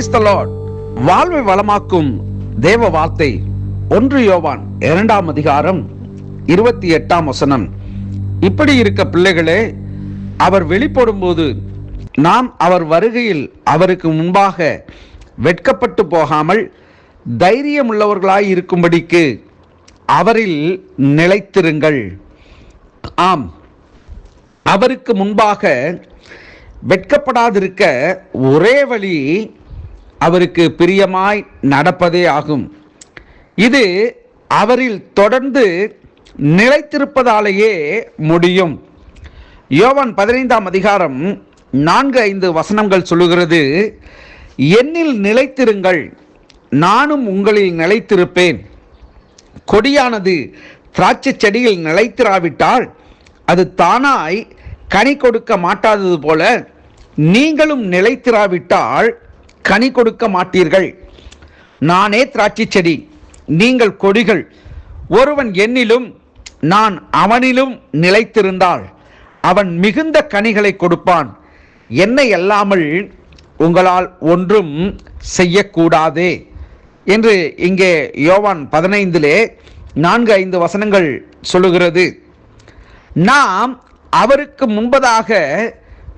Praise the Lord வாழ்வை வளமாக்கும் தேவ வார்த்தை ஒன்று யோவான் இரண்டாம் அதிகாரம் இருபத்தி எட்டாம் வசனம். இப்படி இருக்க பிள்ளைகளே அவர் வெளிப்படும்போது நாம் அவர் வருகையில் அவருக்கு முன்பாக வெட்கப்பட்டு போகாமல் தைரியமுள்ளவர்களாய் இருக்கும்படிக்கு அவரில் நிலைத்திருங்கள். ஆம் அவருக்கு முன்பாக வெட்கப்படாதிருக்க ஒரே வழி அவருக்கு பிரியமாய் நடப்பதே ஆகும். இது அவரில் தொடர்ந்து நிலைத்திருப்பதாலேயே முடியும். யோவான் பதினைந்தாம் அதிகாரம் நான்கு ஐந்து வசனங்கள் சொல்லுகிறது என்னில் நிலைத்திருங்கள் நானும் உங்களில் நிலைத்திருப்பேன். கொடியானது திராட்சை செடியில் நிலைத்திராவிட்டால் அது தானாய் கனி கொடுக்க மாட்டாதது போல நீங்களும் நிலைத்திராவிட்டால் கனி கொடுக்க மாட்டீர்கள். நானே திராட்சை செடி நீங்கள் கொடிகள். ஒருவன் என்னிலும் நான் அவனிலும் நிலைத்திருந்தால் அவன் மிகுந்த கனிகளை கொடுப்பான். என்னை அல்லாமல் உங்களால் ஒன்றும் செய்யக்கூடாதே. என்று இங்கே யோவான் பதினைந்திலே நான்கு ஐந்து வசனங்கள் சொல்லுகிறது. நாம் அவருக்கு முன்பதாக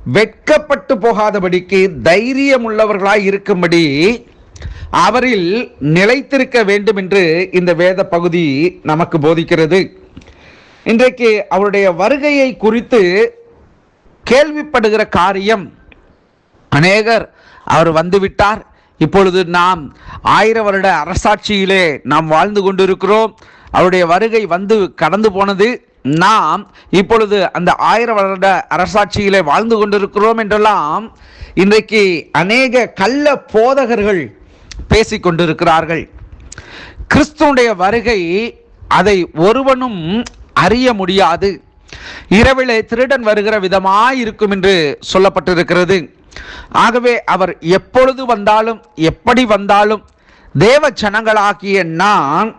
வெட்கப்பட்டு போகாதபடிக்கு தைரியம் உள்ளவர்களாய் இருக்கும்படி அவரில் நிலைத்திருக்க வேண்டும் என்று இந்த வேத பகுதி நமக்கு போதிக்கிறது. இன்றைக்கு அவருடைய வருகையை குறித்து கேள்விப்படுகிற காரியம் அநேகர் அவர் வந்துவிட்டார். இப்பொழுது நாம் ஆயிர வருட அரசாட்சியிலே நாம் வாழ்ந்து கொண்டிருக்கிறோம். அவருடைய வருகை வந்து கடந்து போனது. நாம் இப்பொழுது அந்த ஆயிர வருட அரசாட்சியிலே வாழ்ந்து கொண்டிருக்கிறோம் என்றெல்லாம் இன்றைக்கு அநேக கள்ள போதகர்கள் பேசிக் கொண்டிருக்கிறார்கள். கிறிஸ்துவுடைய வருகை அதை ஒருவனும் அறிய முடியாது. இரவிலே திருடன் வருகிற விதமாய் இருக்கும் என்று சொல்லப்பட்டிருக்கிறது. ஆகவே அவர் எப்பொழுது வந்தாலும் எப்படி வந்தாலும் தேவ ஜனங்களாகிய நான்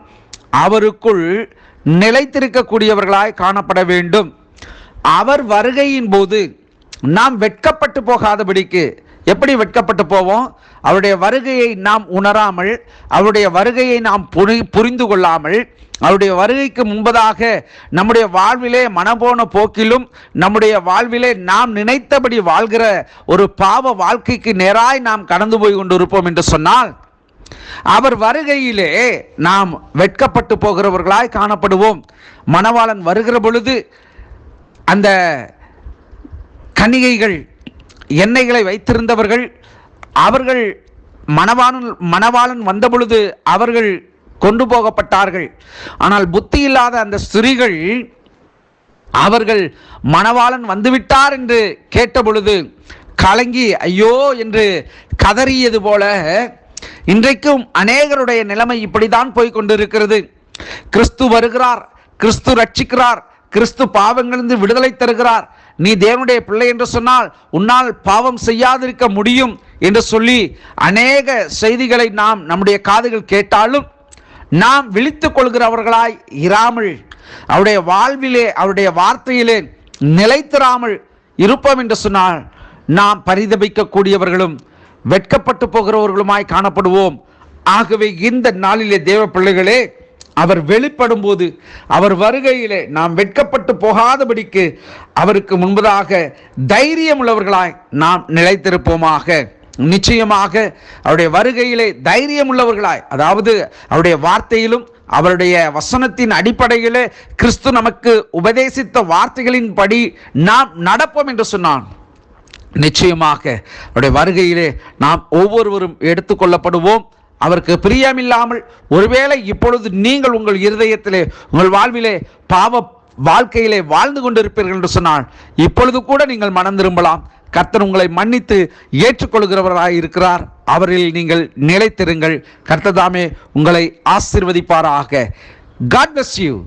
அவருக்குள் நிலைத்திருக்கக்கூடியவர்களாய் காணப்பட வேண்டும். அவர் வருகையின் போது நாம் வெட்கப்பட்டு போகாதபடிக்கு எப்படி வெட்கப்பட்டு போவோம்? அவருடைய வருகையை நாம் உணராமல் அவருடைய வருகையை நாம் புரி புரிந்து கொள்ளாமல் அவருடைய வருகைக்கு முன்பதாக நம்முடைய வாழ்விலே மனபோன போக்கிலும் நம்முடைய வாழ்விலே நாம் நினைத்தபடி வாழ்கிற ஒரு பாவ வாழ்க்கைக்கு நேராய் நாம் கடந்து போய் கொண்டிருப்போம் என்று சொன்னால் அவர் வருகையிலே நாம் வெட்கப்பட்டு போகிறவர்களாய் காணப்படுவோம். மணவாளன் வருகிற பொழுது அந்த கன்னிகைகள் எண்ணெய்களை வைத்திருந்தவர்கள் அவர்கள் மணவாளன் மணவாளன் வந்த பொழுது அவர்கள் கொண்டு போகப்பட்டார்கள். ஆனால் புத்தி இல்லாத அந்த ஸ்திரீகள் அவர்கள் மணவாளன் வந்துவிட்டார் என்று கேட்ட பொழுது கலங்கி ஐயோ என்று கதறியது போல இன்றைக்கும் அநேகருடைய நிலைமை இப்படிதான் போய் கொண்டிருக்கிறது. கிறிஸ்து வருகிறார் கிறிஸ்து ரட்சிக்கிறார் கிறிஸ்து பாவங்களிலிருந்து விடுதலை தருகிறார். நீ தேவனுடைய பிள்ளை என்று சொன்னால் உன்னால் பாவம் செய்யாதிருக்க முடியும் என்று சொல்லி அநேக செய்திகளை நாம் நம்முடைய காதுகள் கேட்டாலும் நாம் விழித்துக் கொள்கிறவர்களாய் இராமல் அவருடைய வாழ்விலே அவருடைய வார்த்தையிலே நிலைத்திராமல் இருப்போம் என்று சொன்னால் நாம் பரிதபிக்கக்கூடியவர்களும் வெட்கப்பட்டு போகிறவர்களுமாய் காணப்படுவோம். ஆகவே இந்த நாளிலே தேவ பிள்ளைகளே அவர் வெளிப்படும் போது அவர் வருகையிலே நாம் வெட்கப்பட்டு போகாதபடிக்கு அவருக்கு முன்பதாக தைரியம் உள்ளவர்களாய் நாம் நிலைத்திருப்போமாக. நிச்சயமாக அவருடைய வருகையிலே தைரியம் உள்ளவர்களாய் அதாவது அவருடைய வார்த்தையிலும் அவருடைய வசனத்தின் அடிப்படையிலே கிறிஸ்து நமக்கு உபதேசித்த வார்த்தைகளின்படி நாம் நடப்போம் என்று சொன்னான். நிச்சயமாக அவருடைய வருகையிலே நாம் ஒவ்வொருவரும் எடுத்துக்கொள்ளப்படுவோம். அவருக்கு பிரியமில்லாமல் ஒருவேளை இப்பொழுது நீங்கள் உங்கள் இருதயத்திலே உங்கள் வாழ்விலே பாவ வாழ்க்கையிலே வாழ்ந்து கொண்டிருப்பீர்கள் என்று சொன்னால் இப்பொழுது கூட நீங்கள் மனம் திரும்பலாம். கர்த்தர் உங்களை மன்னித்து ஏற்றுக்கொள்கிறவராக இருக்கிறார். அவரில் நீங்கள் நிலைத்திருங்கள். கர்த்தர் தாமே உங்களை ஆசிர்வதிப்பாராக. God bless you